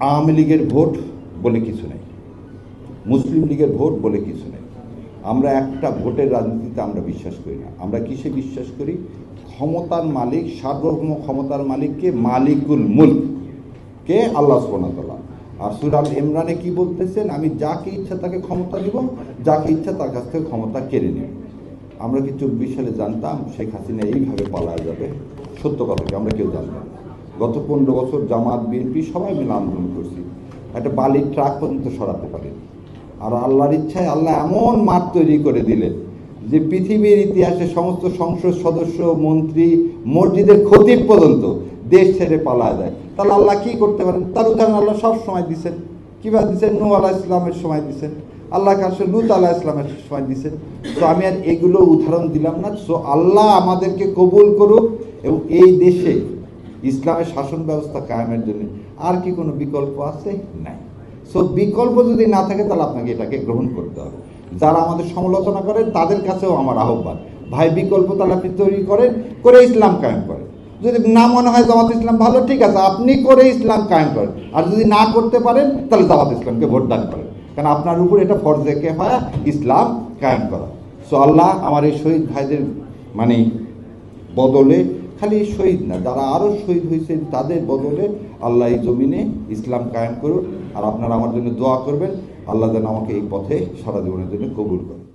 আওয়ামী লীগের ভোট বলে কিছু নেই, মুসলিম লীগের ভোট বলে কিছু নেই। আমরা একটা ভোটের রাজনীতিতে আমরা বিশ্বাস করি না। আমরা কিসে বিশ্বাস করি? ক্ষমতার মালিক, সার্বভৌম ক্ষমতার মালিককে মালিকুল মুল্ক, কে? আল্লাহ সোনাতলা আর সুরাল ইমরানে কি বলতেছেন? আমি যাকে ইচ্ছা তাকে ক্ষমতা দিব, যাকে ইচ্ছা তার কাছ থেকে ক্ষমতা কেড়ে নেব। আমরা কি চব্বিশ সালে জানতাম শেখ হাসিনা এইভাবে পালায় যাবে? সত্য কথা কি? আমরা কেউ জানতাম। গত পনেরো বছর জামাত, বিএনপি সবাই মিলে আন্দোলন করছি। একটা বালির ট্রাক পর্যন্ত সরাতে পারেনি আর আল্লাহর ইচ্ছায় আল্লাহ এমন মাঠ তৈরি করে দিলেন যে পৃথিবীর ইতিহাসে সমস্ত সংসদ সদস্য, মন্ত্রী, মসজিদের খতিব পর্যন্ত দেশ ছেড়ে পালা যায়। তাহলে আল্লাহ কি করতে পারেন? তার উদাহরণ আল্লাহ সব সময় দিচ্ছেন কীভাবে দিচ্ছেন নু আলাহ ইসলামের সময় দিচ্ছেন আল্লাহ কাছে লুত আলাহ ইসলামের সময় দিচ্ছেন তো আমি আর এগুলো উদাহরণ দিলাম না। সো আল্লাহ আমাদেরকে কবুল করুক এবং এই দেশে ইসলামের শাসন ব্যবস্থা কায়েমের জন্য আর কি কোনো বিকল্প আছে? নাই। সো বিকল্প যদি না থাকে, তাহলে আপনাকে এটাকে গ্রহণ করতে হবে। যারা আমাদের সমালোচনা করেন তাদের কাছেও আমার আহ্বান। ভাই, বিকল্প তাহলে আপনি তৈরি করেন, করে ইসলাম কায়েম করেন। যদি না মনে হয় জামাত ইসলাম ভালো, ঠিক আছে, আপনি করে ইসলাম কায়েম করেন। আর যদি না করতে পারেন, তাহলে জামাত ইসলামকে ভোট দান করেন। কারণ আপনার উপর এটা ফরজে হয়? ইসলাম কায়েম করা। সো আল্লাহ আমার এই শহীদ ভাইদের মানে বদলে, খালি শহীদ না, যারা আরও শহীদ হয়েছেন, তাদের বদলে আল্লাহ এই জমিনে ইসলাম কায়েম করুন। আর আপনারা আমার জন্য দোয়া করবেন। আল্লাহ যেন আমাকে এই পথে সারা জীবনের জন্য কবুল করেন।